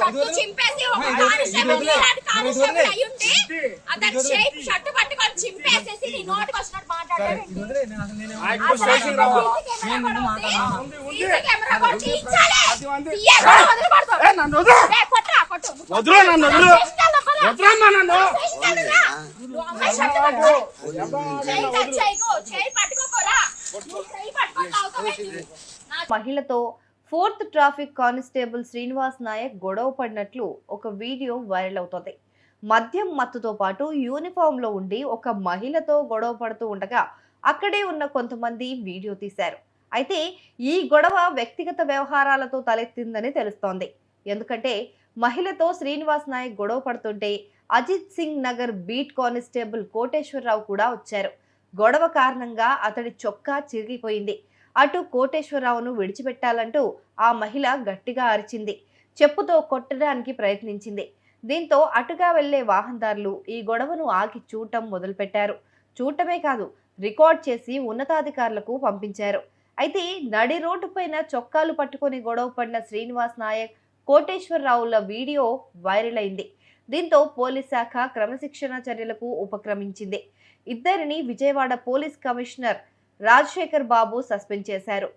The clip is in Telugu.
షర్టు చింపేసి ఒక కానిస్టేబుల్ ఇది కానిస్టేబుల్. అయి ఉంటే అతని చేయి షర్టు పట్టుకొని చింపేసేసి నీ నోటికి వచ్చినట్టు మాట్లాడాడు ఇది వదిలే, నేను అసలు నేను ఆ ఇప్పుడు స్టేషన్ రావాలా నేను నిన్ను మాట్లాడను. ఉంది, ఉంది. సీసీ కెమెరా నన్ను కొట్టు. వదిలు నన్ను పరా. వదిలమ్మా నన్ను స్టేషన్లో రా. నువ్వు అమ్మాయి షర్టు పట్టుకో. చేయి టచ్ చేయకు. చేయి పట్టుకోకురా. నువ్వు చేయి పట్టుకొని తాగుతావేంటి? నా మహిళతో fourth traffic constable Srinivas Nayak గొడవ పడినట్లు ఒక వీడియో వైరల్ అవుతోంది. మద్యం మత్తుతో పాటు యూనిఫామ్లో ఉండి ఒక మహిళతో గొడవ పడుతూ ఉండగా అక్కడే ఉన్న కొంతమంది వీడియో తీశారు. అయితే ఈ గొడవ వ్యక్తిగత వ్యవహారాలతో తలెత్తిందని తెలుస్తోంది. ఎందుకంటే మహిళతో శ్రీనివాస్ నాయక్ గొడవ పడుతుంటే అజిత్ సింగ్ నగర్ బీట్ కానిస్టేబుల్ కోటేశ్వరరావు కూడా వచ్చారు. గొడవ కారణంగా అతడి చొక్కా చిరిగిపోయింది. అటు కోటేశ్వరరావును విడిచిపెట్టాలంటూ ఆ మహిళ గట్టిగా అరిచింది. చెప్పుతో కొట్టడానికి ప్రయత్నించింది. దీంతో అటుగా వెళ్ళే వాహనదారులు ఈ గొడవను ఆగి చూడటం మొదలుపెట్టారు. చూడటమే కాదు రికార్డ్ చేసి ఉన్నతాధికారులకు పంపించారు. అయితే నడి రోడ్డుపైన చొక్కాలు పట్టుకొని గొడవ పడిన శ్రీనివాస్ నాయక్ కోటేశ్వరరావుల వీడియో వైరల్ అయింది. దీంతో పోలీస్ శాఖ క్రమశిక్షణ చర్యలకు ఉపక్రమించింది. ఇద్దరిని Vijayawada police commissioner Rajasekhar Babu suspend చేశారు.